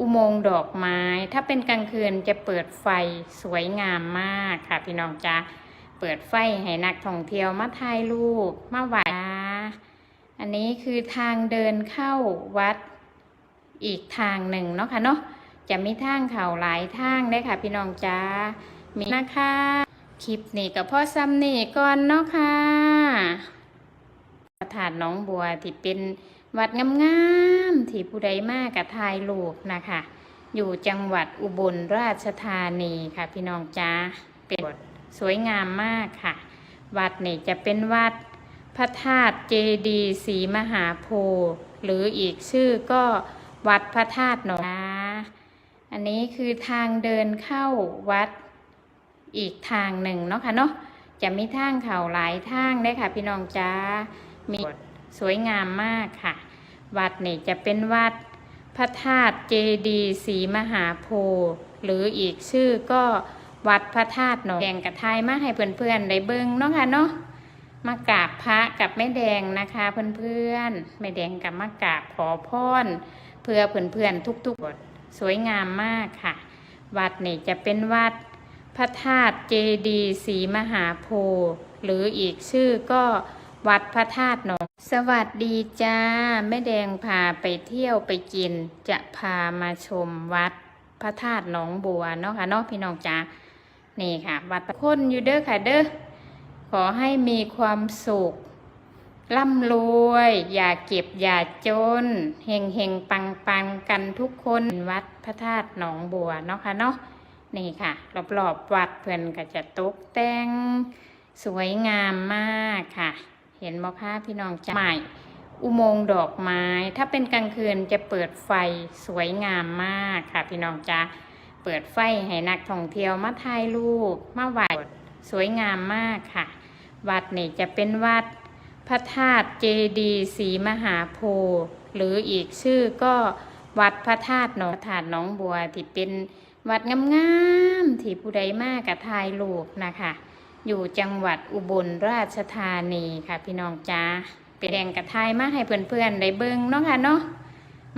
อุโมงค์ดอกไม้ ถ้าเป็นกลางคืนจะเปิดไฟสวยงามมากค่ะ พี่น้องจ๊ะเปิดไฟให้นักท่องเที่ยวมาถ่ายรูปมาไหว้อันนี้คือทางเดินเข้าวัดอีกทางหนึ่งเนาะค่ะเนาะจะมีทางเขาหลายทางได้ค่ะ พี่น้องจ๊ะมีนะคะคลิปนี้กับพ่อซ้ำนี่ก่อนเนาะค่ะพระธาตุหน้องบัวที่เป็น วัดงามๆที่ผู้ใดมากกับทายลูกนะคะ อยู่จังหวัดอุบลราชธานีค่ะ พี่น้องจ้าเป็นวัดสวยงามมากค่ะ วัดนี่จะเป็นวัดพระธาตุเจดีศรีมหาโพธิ์หรืออีกชื่อก็วัดพระธาตุหนองนาอันนี้คือทางเดินเข้าวัดอีกทางหนึ่งเนาะค่ะเนาะจะมีทางเขาหลายทางได้ค่ะ พี่น้องจ้ามี สวยงามมากค่ะ วัดนี่จะเป็นวัดพระธาตุเจดีศรีมหาโพธิ์หรืออีกชื่อก็วัดพระธาตุหนองแดงกระทายมาให้เพื่อนๆได้เบิ่งเนาะค่ะเนาะมากราบพระกับแม่แดงนะคะเพื่อนๆแม่แดงกับมากราบขอพรเพื่อเพื่อนๆทุกๆวัดสวยงามมากค่ะ วัดนี่จะเป็นวัดพระธาตุเจดีศรีมหาโพธิ์หรืออีกชื่อก็ วัดพระธาตุหนองสวัสดีจ้า แม่แดงพาไปเที่ยวไปกิน จะพามาชมวัดพระธาตุหนองบัวเนาะค่ะเนาะพี่น้องจ้านี่ค่ะ วัดคนอยู่เด้อค่ะเด้อขอให้มีความสุขร่ำรวย อย่าเก็บอย่าจนเฮงเฮงปังปังกันทุกคนวัดพระธาตุหนองบัวเนาะค่ะเนาะนี่ค่ะรอบๆวัดเพื่อนก็จะตกแต่งสวยงามมาก เห็นบ่คะพี่น้องจ้าใหม่อุโมงค์ดอกไม้ ถ้าเป็นกลางคืนจะเปิดไฟสวยงามมากค่ะพี่น้องจ้าเปิดไฟให้นักท่องเที่ยวมาถ่ายรูปมาไหว้สวยงามมากค่ะ วัดนี่จะเป็นวัดพระธาตุเจดีศรีมหาโพธิ์หรืออีกชื่อก็วัดพระธาตุหนองธาตุหนองบัวที่เป็นวัดงามๆที่ผู้ใดมากกับทายลูกนะคะ อยู่จังหวัดอุบลราชธานีค่ะพี่น้องจ้าเป็นแดงกับทายมาให้เพื่อนๆได้เบิ้งเนาะค่ะเนาะ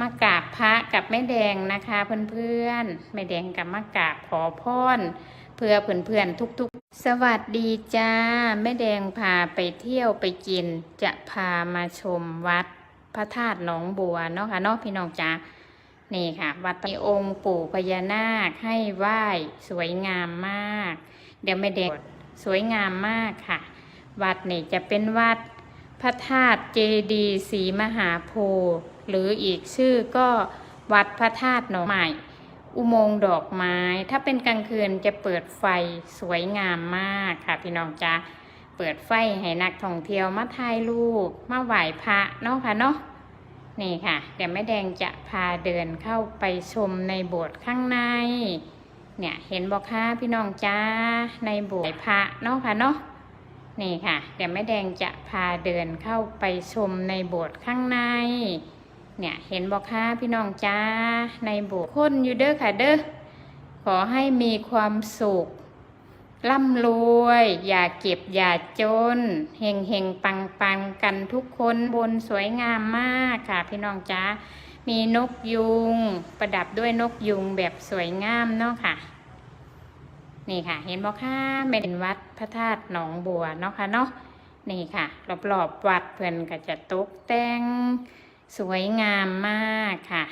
มากราบพระกับแม่แดงนะคะเพื่อนๆแม่แดงกับมากราบขอพรเพื่อเพื่อนๆทุกๆ สวัสดีจ้าแม่แดงพาไปเที่ยวไปกิน จะพามาชมวัดพระธาตุหนองบัวเนาะค่ะเนาะพี่น้องจ้านี่ค่ะ วัดมีองค์ปู่พญานาคให้ไหว้สวยงามมาก เดี๋ยวไม่เด็ก สวยงามมากค่ะ วัดนี่จะเป็นวัดพระธาตุเจดีศรีมหาโพธิ์หรืออีกชื่อก็วัดพระธาตุหนองใหม่ อุโมงค์ดอกไม้ ถ้าเป็นกลางคืนจะเปิดไฟสวยงามมากค่ะพี่น้องจ๊ะเปิดไฟให้นักท่องเที่ยวมาถ่ายรูปมาไหว้พระเนาะค่ะเนาะนี่ค่ะ เดี๋ยวแม่แดงจะพาเดินเข้าไปชมในโบสถ์ข้างใน เนี่ยเห็นบอกค่ะพี่น้องจ้าในโบสถ์พระเนาะค่ะเนาะนี่ค่ะ เดี๋ยวแม่แดงจะพาเดินเข้าไปชมในโบสถ์ข้างใน เนี่ยเห็นบอกค่ะพี่น้องจ้าในโบสถ์คนอยู่เด้อค่ะเด้อขอให้มีความสุขร่ำรวย อย่าเก็บอย่าจนเฮงเฮงปังปังกันทุกคนบนสวยงามมากค่ะ พี่น้องจ้า มีนกยุง ประดับด้วยนกยุงแบบสวยงามเนาะค่ะ นี่ค่ะ เห็นบ่ค่ะเป็นวัดพระธาตุหนองบัวเนาะค่ะเนาะนี่ค่ะรอบๆวัดเพื่อนก็จะตกแต่งสวยงามมากค่ะ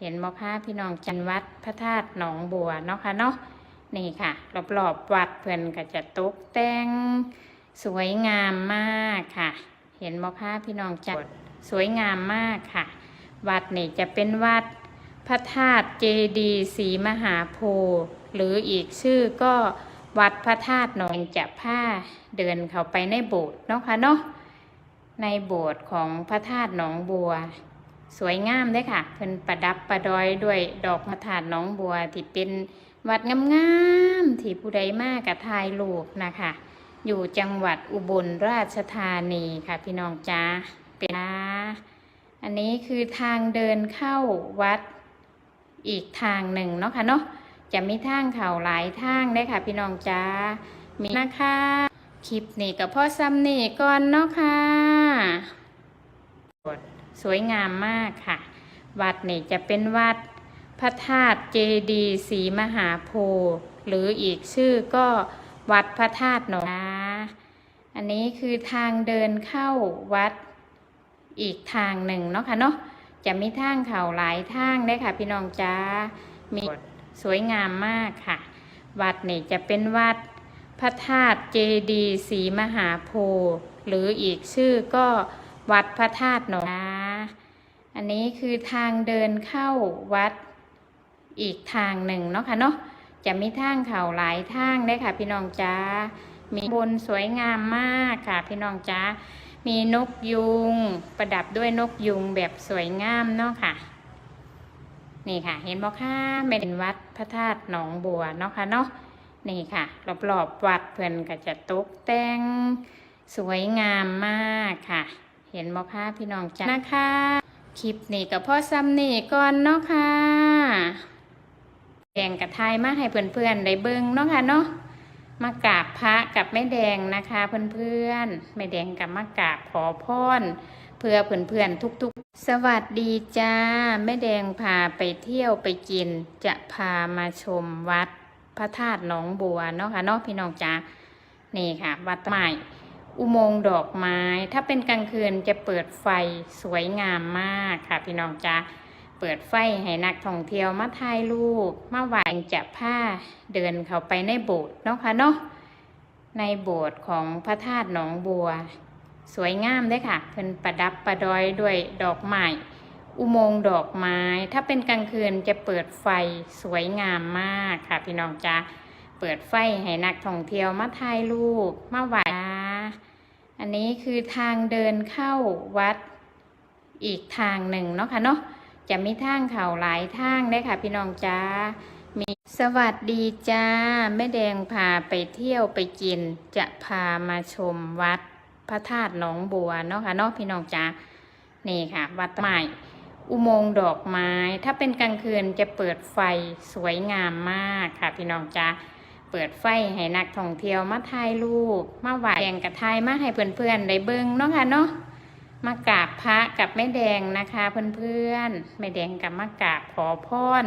เห็นบ่ค่ะพี่น้องจันวัดพระธาตุหนองบัวเนาะค่ะเนาะนี่ค่ะรอบๆวัดเพื่อนก็จะตกแต่งสวยงามมากค่ะ เห็นบ่คะพี่น้องจัดสวยงามมากค่ะ วัดนี่จะเป็นวัดพระธาตุเจดีศรีมหาโพธิ์หรืออีกชื่อก็วัดพระธาตุหนองจะผ้าเดินเข้าไปในโบสถ์เนาะค่ะเนาะในโบสถ์ของพระธาตุหนองบัว สวยงามเด้อค่ะ เพิ่นประดับประดอยด้วยดอกพระธาตุหนองบัวที่เป็นวัดงามๆที่ผู้ใดมากกับทายลูกนะคะ อยู่จังหวัดอุบลราชธานีค่ะพี่น้องจ้าเป็นนะ อันนี้คือทางเดินเข้าวัดอีกทางหนึ่งเนาะค่ะเนาะจะมีทางเขาหลายทางได้ค่ะพี่น้องจ้ามีนะคะคลิปนี้กับพ่อซ้ำนี่ก่อนเนาะค่ะสวยงามมากค่ะ วัดนี่จะเป็นวัดพระธาตุเจดีศรีมหาโพธิ์หรืออีกชื่อก็วัดพระธาตุหนองนาอันนี้คือทางเดินเข้าวัด อีกทางหนึ่งเนาะค่ะเนาะจะมีทางเข่าหลายทางได้ค่ะ พี่น้องจ้ามีสวยงามมากค่ะ วัดนี่จะเป็นวัดพระธาตุเจดีย์ศรีมหาโพธิ์หรืออีกชื่อก็วัดพระธาตุหนองนาอันนี้คือทางเดินเข้าวัดอีกทางหนึ่งเนาะค่ะเนาะจะมีทางเข่าหลายทางได้ค่ะ พี่น้องจ้ามีบนสวยงามมากค่ะ พี่น้องจ้า มีนกยุง ประดับด้วยนกยุงแบบสวยงามเนาะค่ะ นี่ค่ะ เห็นบอกค่ะเป็นวัดพระธาตุหนองบัวเนาะค่ะเนาะนี่ค่ะรอบๆวัดเพื่อนก็จะตกแต่งสวยงามมากค่ะ เห็นบอกค่ะพี่น้องจ้านะคะคลิปนี้กับพ่อซ้ำนี่ก่อนเนาะค่ะแดงกับไทยมาให้เพื่อนๆได้เบิ่งเนาะค่ะเนาะ มากราบพระกับแม่แดงนะคะเพื่อนๆแม่แดงกับมากราบขอพรเพื่อเพื่อนๆทุกๆ สวัสดีจ้าแม่แดงพาไปเที่ยวไปกิน จะพามาชมวัดพระธาตุหนองบัวเนาะค่ะเนาะพี่น้องจ้านี่ค่ะ วัดใหม่อุโมงค์ดอกไม้ ถ้าเป็นกลางคืนจะเปิดไฟสวยงามมากค่ะพี่น้องจ้า เปิดไฟให้นักท่องเที่ยวมาถ่ายรูปมาไหวจะผ้าเดินเข้าไปในโบสถ์เนาะค่ะเนาะในโบสถ์ของพระธาตุหนองบัว สวยงามเด้อค่ะเพิ่นประดับประดอยด้วยดอกไม้อุโมงค์ดอกไม้ ถ้าเป็นกลางคืนจะเปิดไฟสวยงามมากค่ะ พี่น้องจ้าเปิดไฟให้นักท่องเที่ยวมาถ่ายรูปมาไหวอันนี้คือทางเดินเข้าวัดอีกทางหนึ่งเนาะค่ะเนาะ จะมีทางเข่าหลายทางได้ค่ะ พี่น้องจ้ามีสวัสดีจ้าแม่แดงพาไปเที่ยวไปกิน จะพามาชมวัดพระธาตุหนองบัวเนาะค่ะเนาะพี่น้องจ้านี่ค่ะ วัดใหม่ อุโมงค์ดอกไม้ ถ้าเป็นกลางคืนจะเปิดไฟสวยงามมากค่ะ พี่น้องจ้าเปิดไฟให้นักท่องเที่ยวมาถ่ายรูปมาไหวแดงกับทายมาให้เพื่อนๆได้เบิ่งเนาะค่ะเนาะ มากราบพระกับแม่แดงนะคะ เพื่อนๆแม่แดงกับมากราบขอพร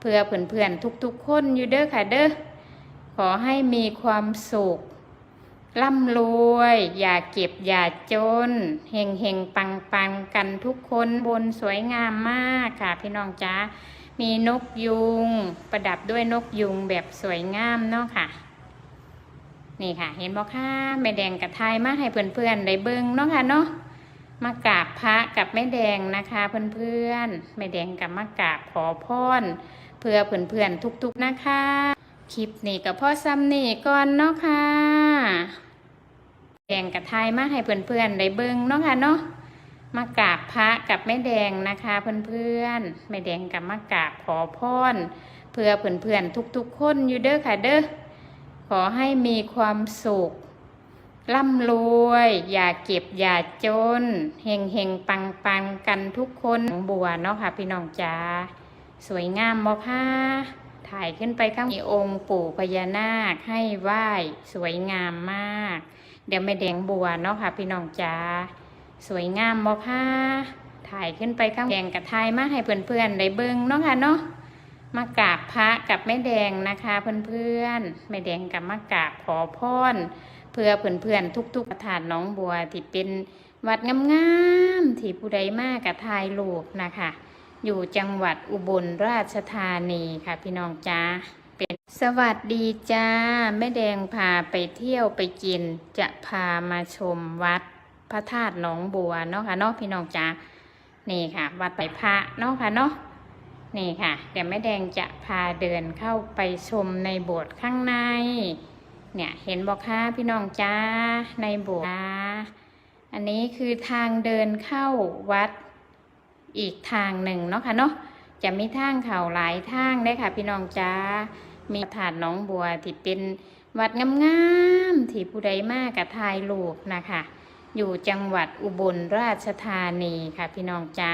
เพื่อเพื่อนๆทุกๆคนอยู่เด้อค่ะเด้อขอให้มีความสุขร่ำรวย อย่าเก็บอย่าจนเฮงเฮงปังปังกันทุกคนบนสวยงามมากค่ะ พี่น้องจ้ามีนกยุง ประดับด้วยนกยุงแบบสวยงามเนาะค่ะ นี่ค่ะ เห็นบอกค่ะแม่แดงกับทายมาให้เพื่อนๆได้เบิ่งเนาะค่ะเนาะ มากราบพระกับแม่แดงนะคะเพื่อนๆแม่แดงกับมากราบขอพรเพื่อเพื่อนๆทุกๆนะคะ คลิปนี้กับพ่อซ้ำนี่ก่อนเนาะค่ะแดงกับไทยมาให้เพื่อนๆได้เบิ่งเนาะค่ะเนาะมากราบพระกับแม่แดงนะคะเพื่อนๆแม่แดงกับมากราบขอพรเพื่อเพื่อนๆทุกๆคนอยู่เด้อค่ะเด้อขอให้มีความสุข ร่ำรวย อย่าเก็บอย่าจนเฮงเฮงปังปังกันทุกคนบัวเนาะค่ะ พี่น้องจ้าสวยงามบ่ค่ะถ่ายขึ้นไปข้างมีองค์ปู่พญานาคให้ไหว้สวยงามมาก เดี๋ยวแม่แดงบัวเนาะค่ะ พี่น้องจ้าสวยงามบ่ค่ะถ่ายขึ้นไปข้างแดงกับทายมาให้เพื่อนๆได้เบิ่งเนาะค่ะเนาะ มากราบพระกับแม่แดงนะคะเพื่อนๆแม่แดงกับมากราบขอพรเพื่อเพื่อนๆทุกๆประธานน้องบัวที่เป็นวัดงามๆที่ผู้ใดมากกับทายลูกนะคะ อยู่จังหวัดอุบลราชธานีค่ะพี่น้องจ้าเป็นสวัสดีจ้าแม่แดงพาไปเที่ยวไปกิน จะพามาชมวัดพระธาตุหนองบัวเนาะค่ะเนาะพี่น้องจ้านี่ค่ะ วัดไปพระเนาะค่ะเนาะ นี่ค่ะ เดี๋ยวแม่แดงจะพาเดินเข้าไปชมในโบสถ์ข้างใน เนี่ยเห็นบอกค่ะพี่น้องจ้าในโบสถ์อันนี้คือทางเดินเข้าวัดอีกทางหนึ่งเนาะค่ะเนาะจะมีทางเข่าหลายทางได้ค่ะ พี่น้องจ้ามีถาดน้องบัวที่เป็นวัดงามๆที่ผู้ใดมากกับทายลูกนะคะ อยู่จังหวัดอุบลราชธานีค่ะพี่น้องจ้า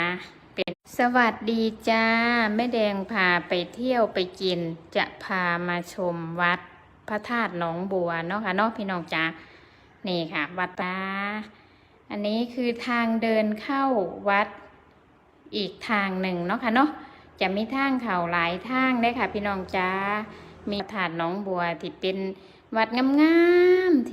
สวัสดีจ้าแม่แดงพาไปเที่ยวไปกิน จะพามาชมวัดพระธาตุหนองบัวเนาะค่ะเนาะพี่น้องจ้านี่ค่ะ วัดตาอันนี้คือทางเดินเข้าวัดอีกทางหนึ่งเนาะค่ะเนาะจะมีทางเขาหลายทางได้ค่ะ พี่น้องจ้ามีถาดหน้องบัวที่เป็นวัดงามๆ